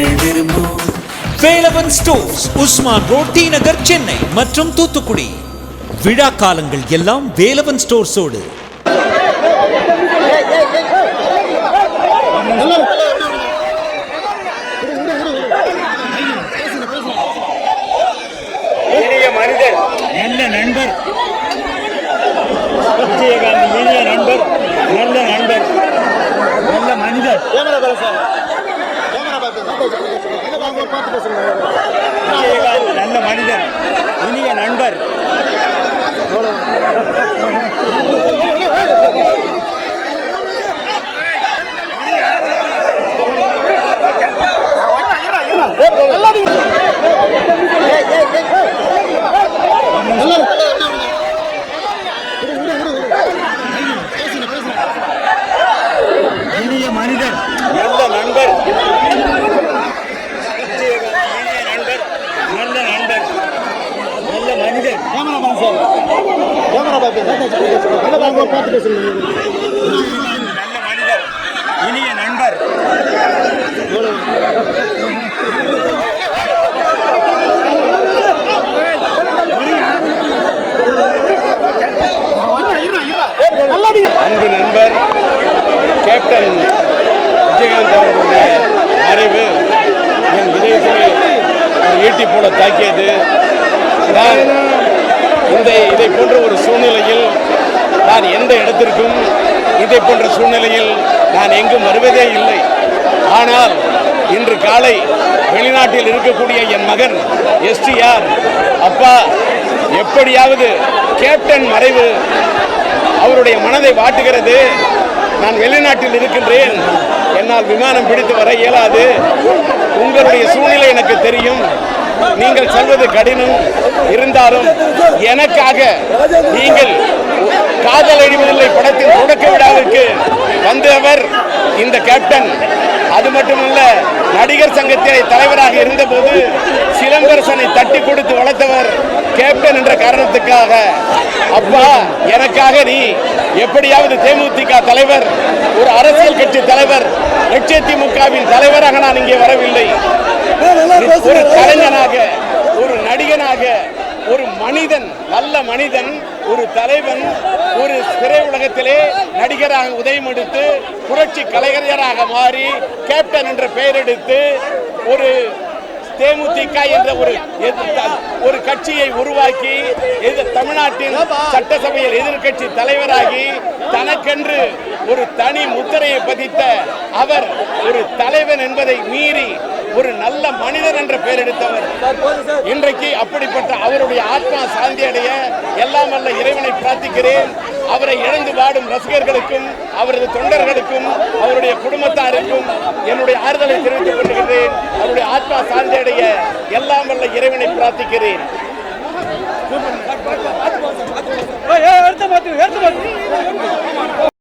விரும்பும். Velavan stores Usman road T Nagar Chennai மற்றும் தூத்துக்குடி. விழா காலங்கள் எல்லாம் வேலவன் ஸ்டோர்ஸோடு. இனிய மனிதர். நல்ல நண்பர். விஜயகாந்த் இனிய நண்பர். நல்ல நண்பர். நல்ல மனிதர். நல்ல மனிதன் இனிய நண்பர் இனிய மனிதர் நல்ல நண்பர் விஜயகாந்த் இனிய நண்பர் நல்ல நண்பர் நல்ல மனிதர் நல்ல மனிதர் இனிய நண்பர். அன்பு நண்பர் கேப்டன் விஜயகாந்த் அவர்களுடைய மறைவு. என் இதயத்தில் ஈட்டி போல தாக்கியது. நான் இந்த இதை போன்ற ஒரு சூழ்நிலையில் நான் எந்த இடத்திற்கும் இதை போன்ற சூழ்நிலையில் நான் எங்கும் வருவதே இல்லை. ஆனால் இன்று காலை வெளிநாட்டில் இருக்கக்கூடிய என் மகன் எஸ்டிஆர் அப்பா எப்படியாவது கேப்டன் மறைவு அவருடைய மனதை வாட்டுகிறது. நான் வெளிநாட்டில் இருக்கின்றேன். என்னால் விமானம் பிடித்து வர இயலாது. உங்களுடைய சூழ்நிலை எனக்கு தெரியும். நீங்கள் சொல்வது கடினம். இருந்தாலும் எனக்காக நீங்கள் காதல் அடிவதில்லை படத்தின் தொடக்க விழாவிற்கு வந்தவர் இந்த கேப்டன். அது மட்டுமல்ல நடிகர் சங்கத்திலே தலைவராக இருந்தபோது சிலம்பரசனை தட்டி கொடுத்து வளர்த்தவர் கேப்டன் என்ற காரணத்துக்காக. அப்பா எனக்காக நீ எப்படியாவது தேமுதிக தலைவர் ஒரு அரசியல் கட்சி தலைவர் லட்சத்திமுகவின் தலைவராக நான் இங்கே வரவில்லை. ஒரு கலைஞனாக ஒரு நடிகனாக ஒரு மனிதன் நல்ல மனிதன் ஒரு தலைவன் ஒரு திரை உலகத்திலே நடிகராக உதயம் எடுத்து புரட்சி கலைஞராக மாறி கேப்டன் என்ற பெயர் எடுத்து ஒரு தேமுதிக என்ற ஒரு ஒரு கட்சியை உருவாக்கி தமிழ்நாட்டின் சட்டசபையில் எதிர்கட்சி தலைவராகி தனக்கென்று ஒரு தனி முத்திரையை பதித்த அவர் ஒரு தலைவன் என்பதை மீறி ஒரு நல்ல மனிதர் என்ற பெயர் எடுத்தவர். இன்றைக்கு அப்படிப்பட்ட அவருடைய ஆத்மா சாந்தி அடைய எல்லாம் அல்ல இறைவனை பிரார்த்திக்கிறேன். அவரை இழந்து வாடும் ரசிகர்களுக்கும் அவரது தொண்டர்களுக்கும் அவருடைய குடும்பத்தாருக்கும் என்னுடைய ஆறுதலை தெரிவித்துக் கொள்கிறேன் அவருடைய ஆத்மா சாந்தி அடைய எல்லாம் வல்ல இறைவனை பிரார்த்திக்கிறேன்.